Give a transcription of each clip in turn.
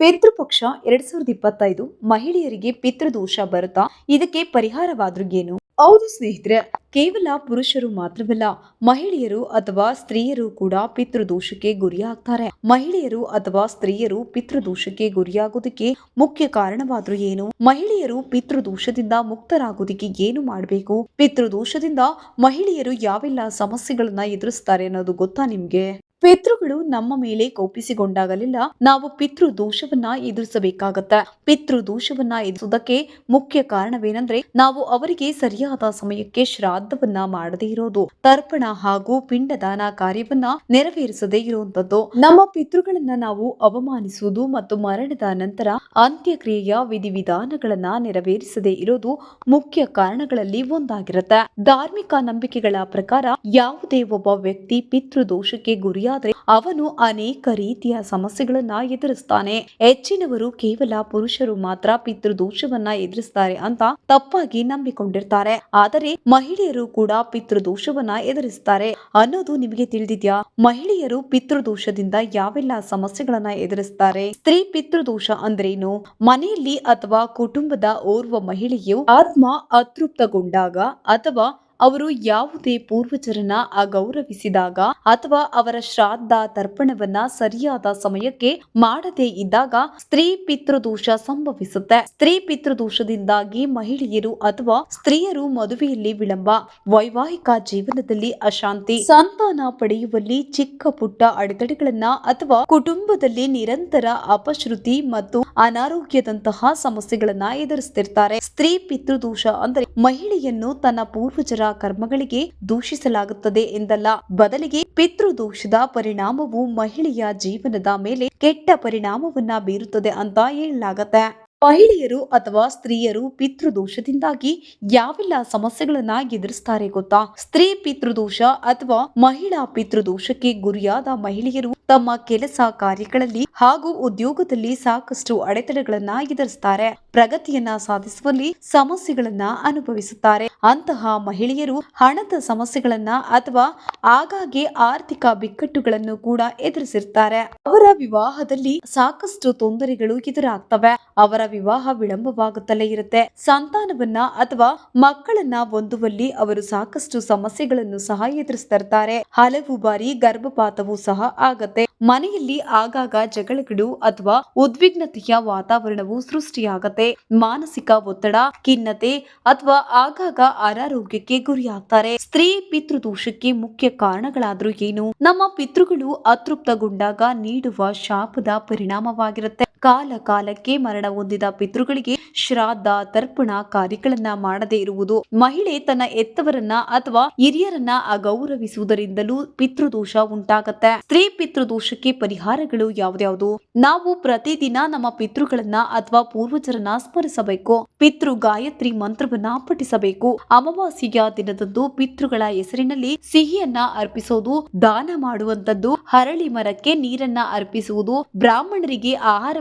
ಪಿತೃಪಕ್ಷ ಎರಡ್ ಸಾವಿರದ ಇಪ್ಪತ್ತೈದು ಮಹಿಳೆಯರಿಗೆ ಪಿತೃದೋಷ ಬರುತ್ತಾ? ಇದಕ್ಕೆ ಪರಿಹಾರವಾದ್ರೂ ಏನು? ಹೌದು ಸ್ನೇಹಿತರೆ, ಕೇವಲ ಪುರುಷರು ಮಾತ್ರವಲ್ಲ, ಮಹಿಳೆಯರು ಅಥವಾ ಸ್ತ್ರೀಯರು ಕೂಡ ಪಿತೃದೋಷಕ್ಕೆ ಗುರಿಯಾಗ್ತಾರೆ. ಮಹಿಳೆಯರು ಅಥವಾ ಸ್ತ್ರೀಯರು ಪಿತೃದೋಷಕ್ಕೆ ಗುರಿಯಾಗೋದಕ್ಕೆ ಮುಖ್ಯ ಕಾರಣವಾದ್ರೂ ಏನು? ಮಹಿಳೆಯರು ಪಿತೃದೋಷದಿಂದ ಮುಕ್ತರಾಗೋದಕ್ಕೆ ಏನು ಮಾಡಬೇಕು? ಪಿತೃದೋಷದಿಂದ ಮಹಿಳೆಯರು ಯಾವೆಲ್ಲ ಸಮಸ್ಯೆಗಳನ್ನ ಎದುರಿಸ್ತಾರೆ ಅನ್ನೋದು ಗೊತ್ತಾ ನಿಮ್ಗೆ? ಪಿತೃಗಳು ನಮ್ಮ ಮೇಲೆ ಕೋಪಿಸಿಕೊಂಡಾಗಲೆಲ್ಲ, ನಾವು ಪಿತೃ ದೋಷವನ್ನ ಎದುರಿಸಬೇಕಾಗತ್ತೆ. ಪಿತೃ ದೋಷವನ್ನ ಎದುರಿಸುವುದಕ್ಕೆ ಮುಖ್ಯ ಕಾರಣವೇನೆಂದ್ರೆ, ನಾವು ಅವರಿಗೆ ಸರಿಯಾದ ಸಮಯಕ್ಕೆ ಶ್ರಾದ್ದವನ್ನ ಮಾಡದೇ ಇರೋದು, ತರ್ಪಣ ಹಾಗೂ ಪಿಂಡದಾನ ಕಾರ್ಯವನ್ನ ನೆರವೇರಿಸದೇ ಇರುವಂತದ್ದು ನಮ್ಮ ಪಿತೃಗಳನ್ನ ನಾವು ಅವಮಾನಿಸುವುದು ಮತ್ತು ಮರಣದ ನಂತರ ಅಂತ್ಯಕ್ರಿಯೆಯ ವಿಧಿವಿಧಾನಗಳನ್ನ ನೆರವೇರಿಸದೇ ಇರೋದು ಮುಖ್ಯ ಕಾರಣಗಳಲ್ಲಿ ಒಂದಾಗಿರುತ್ತೆ. ಧಾರ್ಮಿಕ ನಂಬಿಕೆಗಳ ಪ್ರಕಾರ, ಯಾವುದೇ ಒಬ್ಬ ವ್ಯಕ್ತಿ ಪಿತೃ ದೋಷಕ್ಕೆ ಗುರಿಯಾದರೆ ಅವನು ಅನೇಕ ರೀತಿಯ ಸಮಸ್ಯೆಗಳನ್ನ ಎದುರಿಸ್ತಾನೆ. ಹೆಚ್ಚಿನವರು ಕೇವಲ ಪುರುಷರು ಮಾತ್ರ ಪಿತೃದೋಷವನ್ನ ಎದುರಿಸ್ತಾರೆ ಅಂತ ತಪ್ಪಾಗಿ ನಂಬಿಕೊಂಡಿರ್ತಾರೆ. ಆದರೆ ಮಹಿಳೆಯರು ಕೂಡ ಪಿತೃದೋಷವನ್ನ ಎದುರಿಸ್ತಾರೆ. ಅನ್ನೋದು ನಿಮಗೆ ತಿಳಿದಿದ್ಯಾ? ಮಹಿಳೆಯರು ಪಿತೃದೋಷದಿಂದ ಯಾವೆಲ್ಲ ಸಮಸ್ಯೆಗಳನ್ನ ಎದುರಿಸ್ತಾರೆ? ಸ್ತ್ರೀ ಪಿತೃದೋಷ ಅಂದ್ರೇನು? ಮನೆಯಲ್ಲಿ ಅಥವಾ ಕುಟುಂಬದ ಓರ್ವ ಮಹಿಳೆಯು ಆತ್ಮ ಅತೃಪ್ತಗೊಂಡಾಗ ಅಥವಾ ಅವರು ಯಾವುದೇ ಪೂರ್ವಜರನ್ನ ಅಗೌರವಿಸಿದಾಗ ಅಥವಾ ಅವರ ಶ್ರಾದ್ದ ತರ್ಪಣವನ್ನ ಸರಿಯಾದ ಸಮಯಕ್ಕೆ ಮಾಡದೇ ಇದ್ದಾಗ ಸ್ತ್ರೀ ಪಿತೃದೋಷ ಸಂಭವಿಸುತ್ತೆ. ಸ್ತ್ರೀ ಪಿತೃದೋಷದಿಂದಾಗಿ ಮಹಿಳೆಯರು ಅಥವಾ ಸ್ತ್ರೀಯರು ಮದುವೆಯಲ್ಲಿ ವಿಳಂಬ, ವೈವಾಹಿಕ ಜೀವನದಲ್ಲಿ ಅಶಾಂತಿ, ಸಂತಾನ ಪಡೆಯುವಲ್ಲಿ ಚಿಕ್ಕ ಪುಟ್ಟ ಅಡೆತಡೆಗಳನ್ನ ಅಥವಾ ಕುಟುಂಬದಲ್ಲಿ ನಿರಂತರ ಅಪಶ್ರುತಿ ಮತ್ತು ಅನಾರೋಗ್ಯದಂತಹ ಸಮಸ್ಯೆಗಳನ್ನ ಎದುರಿಸ್ತಿರ್ತಾರೆ. ಸ್ತ್ರೀ ಪಿತೃದೋಷ ಅಂದ್ರೆ ಮಹಿಳೆಯನ್ನು ತನ್ನ ಪೂರ್ವಜರ ಕರ್ಮಗಳಿಗೆ ದೂಷಿಸಲಾಗುತ್ತದೆ ಎಂದಲ್ಲ. ಬದಲಿಗೆ ಪಿತೃದೋಷದ ಪರಿಣಾಮವು ಮಹಿಳೆಯ ಜೀವನದ ಮೇಲೆ ಕೆಟ್ಟ ಪರಿಣಾಮವನ್ನ ಬೀರುತ್ತದೆ ಅಂತ ಹೇಳಲಾಗತ್ತೆ. ಮಹಿಳೆಯರು ಅಥವಾ ಸ್ತ್ರೀಯರು ಪಿತೃದೋಷದಿಂದಾಗಿ ಯಾವೆಲ್ಲ ಸಮಸ್ಯೆಗಳನ್ನ ಎದುರಿಸ್ತಾರೆ ಗೊತ್ತಾ? ಸ್ತ್ರೀ ಪಿತೃದೋಷ ಅಥವಾ ಮಹಿಳಾ ಪಿತೃದೋಷಕ್ಕೆ ಗುರಿಯಾದ ಮಹಿಳೆಯರು ತಮ್ಮ ಕೆಲಸ ಕಾರ್ಯಗಳಲ್ಲಿ ಹಾಗೂ ಉದ್ಯೋಗದಲ್ಲಿ ಸಾಕಷ್ಟು ಅಡೆತಡೆಗಳನ್ನ ಎದುರಿಸ್ತಾರೆ. ಪ್ರಗತಿಯನ್ನ ಸಾಧಿಸುವಲ್ಲಿ ಸಮಸ್ಯೆಗಳನ್ನ ಅನುಭವಿಸುತ್ತಾರೆ. ಅಂತಹ ಮಹಿಳೆಯರು ಹಣದ ಸಮಸ್ಯೆಗಳನ್ನ ಅಥವಾ ಆಗಾಗ್ಗೆ ಆರ್ಥಿಕ ಬಿಕ್ಕಟ್ಟುಗಳನ್ನು ಕೂಡ ಎದುರಿಸಿರ್ತಾರೆ. ಅವರ ವಿವಾಹದಲ್ಲಿ ಸಾಕಷ್ಟು ತೊಂದರೆಗಳು ಎದುರಾಗ್ತವೆ. ಅವರ ವಿವಾಹ ವಿಳಂಬವಾಗುತ್ತಲೇ ಇರುತ್ತೆ. ಸಂತಾನವನ್ನ ಅಥವಾ ಮಕ್ಕಳನ್ನ ಹೊಂದುವಲ್ಲಿ ಅವರು ಸಾಕಷ್ಟು ಸಮಸ್ಯೆಗಳನ್ನು ಸಹ ಎದುರಿಸ್ತಿರ್ತಾರೆ. ಹಲವು ಬಾರಿ ಗರ್ಭಪಾತವೂ ಸಹ ಆಗತ್ತೆ. ಮನೆಯಲ್ಲಿ ಆಗಾಗ ಜಗಳಗಳು ಅಥವಾ ಉದ್ವಿಗ್ನತೆಯ ವಾತಾವರಣವು ಸೃಷ್ಟಿಯಾಗತ್ತೆ. ಮಾನಸಿಕ ಒತ್ತಡ, ಖಿನ್ನತೆ ಅಥವಾ ಆಗಾಗ ಅನಾರೋಗ್ಯಕ್ಕೆ ಗುರಿಯಾಗ್ತಾರೆ. ಸ್ತ್ರೀ ಪಿತೃದೋಷಕ್ಕೆ ಮುಖ್ಯ ಕಾರಣಗಳಾದ್ರೂ ಏನು? ನಮ್ಮ ಪಿತೃಗಳು ಅತೃಪ್ತಗೊಂಡಾಗ ನೀಡುವ ಶಾಪದ ಪರಿಣಾಮವಾಗಿರುತ್ತೆ. ಕಾಲ ಕಾಲಕ್ಕೆ ಮರಣ ಹೊಂದಿದ ಪಿತೃಗಳಿಗೆ ಶ್ರಾದ್ದ, ತರ್ಪಣ ಕಾರ್ಯಗಳನ್ನ ಮಾಡದೇ ಇರುವುದು. ಮಹಿಳೆ ತನ್ನ ಎತ್ತವರನ್ನ ಅಥವಾ ಹಿರಿಯರನ್ನ ಅಗೌರವಿಸುವುದರಿಂದಲೂ ಪಿತೃದೋಷ ಉಂಟಾಗತ್ತೆ. ಸ್ತ್ರೀ ಪಿತೃದೋಷಕ್ಕೆ ಪರಿಹಾರಗಳು ಯಾವ್ದ್ಯಾವ್ದು? ನಾವು ಪ್ರತಿದಿನ ನಮ್ಮ ಪಿತೃಗಳನ್ನ ಅಥವಾ ಪೂರ್ವಜರನ್ನ ಸ್ಮರಿಸಬೇಕು. ಪಿತೃ ಗಾಯತ್ರಿ ಮಂತ್ರವನ್ನ ಪಠಿಸಬೇಕು. ಅಮಾವಾಸ್ಯೆಯ ದಿನದಂದು ಪಿತೃಗಳ ಹೆಸರಿನಲ್ಲಿ ಸಿಹಿಯನ್ನ ಅರ್ಪಿಸೋದು, ದಾನ ಮಾಡುವಂತದ್ದು ಹರಳಿ ಮರಕ್ಕೆ ನೀರನ್ನ ಅರ್ಪಿಸುವುದು, ಬ್ರಾಹ್ಮಣರಿಗೆ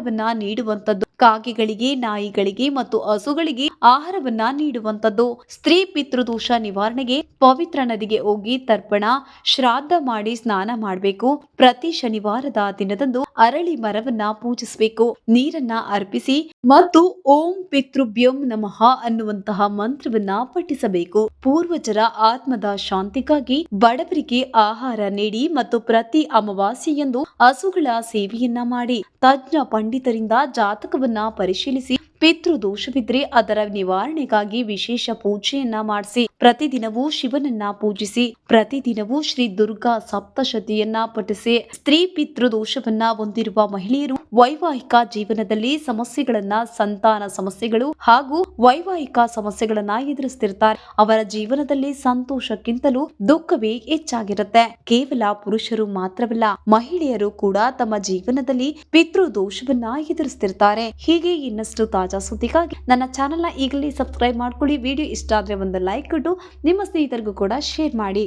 ಆಹಾರವನ್ನ ನೀಡುವಂತದ್ದು ಕಾಗೆಗಳಿಗೆ, ನಾಯಿಗಳಿಗೆ ಮತ್ತು ಹಸುಗಳಿಗೆ ಆಹಾರವನ್ನ ನೀಡುವಂತದ್ದು ಸ್ತ್ರೀ ಪಿತೃದೋಷ ನಿವಾರಣೆಗೆ ಪವಿತ್ರ ನದಿಗೆ ಹೋಗಿ ತರ್ಪಣ, ಶ್ರಾದ್ದ ಮಾಡಿ ಸ್ನಾನ ಮಾಡಬೇಕು. ಪ್ರತಿ ಶನಿವಾರದ ದಿನದಂದು ಅರಳಿ ಮರವನ್ನ ಪೂಜಿಸಬೇಕು. ನೀರನ್ನ ಅರ್ಪಿಸಿ ಮತ್ತು ಓಂ ಪಿತೃಭ್ಯಂ ನಮಃ ಅನ್ನುವಂತಹ ಮಂತ್ರವನ್ನ ಪಠಿಸಬೇಕು. ಪೂರ್ವಜರ ಆತ್ಮದ ಶಾಂತಿಗಾಗಿ ಬಡವರಿಗೆ ಆಹಾರ ನೀಡಿ ಮತ್ತು ಪ್ರತಿ ಅಮಾವಾಸ್ಯೆಯಂದು ಹಸುಗಳ ಸೇವೆಯನ್ನ ಮಾಡಿ. ತಜ್ಞ ಪಂಡಿತರಿಂದ ಜಾತಕವನ್ನ ಪರಿಶೀಲಿಸಿ ಪಿತೃ ದೋಷವಿದ್ರೆ ಅದರ ನಿವಾರಣೆಗಾಗಿ ವಿಶೇಷ ಪೂಜೆಯನ್ನ ಮಾಡಿಸಿ, ಪ್ರತಿದಿನವೂ ಶಿವನನ್ನ ಪೂಜಿಸಿ, ಪ್ರತಿದಿನವೂ ಶ್ರೀ ದುರ್ಗಾ ಸಪ್ತಶತಿಯನ್ನ ಪಠಿಸಿ, ಸ್ತ್ರೀ ಪಿತೃ ದೋಷವನ್ನ ಹೊಂದಿರುವ ಮಹಿಳೆಯರು ವೈವಾಹಿಕ ಜೀವನದಲ್ಲಿ ಸಮಸ್ಯೆಗಳನ್ನ, ಸಂತಾನ ಸಮಸ್ಯೆಗಳು ಹಾಗೂ ವೈವಾಹಿಕ ಸಮಸ್ಯೆಗಳನ್ನ ಎದುರಿಸ್ತಿರ್ತಾರೆ. ಅವರ ಜೀವನದಲ್ಲಿ ಸಂತೋಷಕ್ಕಿಂತಲೂ ದುಃಖವೇ ಹೆಚ್ಚಾಗಿರುತ್ತೆ. ಕೇವಲ ಪುರುಷರು ಮಾತ್ರವಲ್ಲ, ಮಹಿಳೆಯರು ಕೂಡ ತಮ್ಮ ಜೀವನದಲ್ಲಿ ಪಿತೃ ದೋಷವನ್ನ ಎದುರಿಸ್ತಿರ್ತಾರೆ. ಹೀಗೆ ಇನ್ನಷ್ಟು ತಾಜಾ ಸುದ್ದಿಗಾಗಿ ನನ್ನ ಚಾನೆಲ್ನ ಈಗಲೇ ಸಬ್ಸ್ಕ್ರೈಬ್ ಮಾಡ್ಕೊಳ್ಳಿ. ವಿಡಿಯೋ ಇಷ್ಟ ಆದರೆ ಒಂದು ಲೈಕ್ ಕೊಟ್ಟು, ನಿಮ್ಮ ಸ್ನೇಹಿತರಿಗೂ ಕೂಡ ಶೇರ್ ಮಾಡಿ.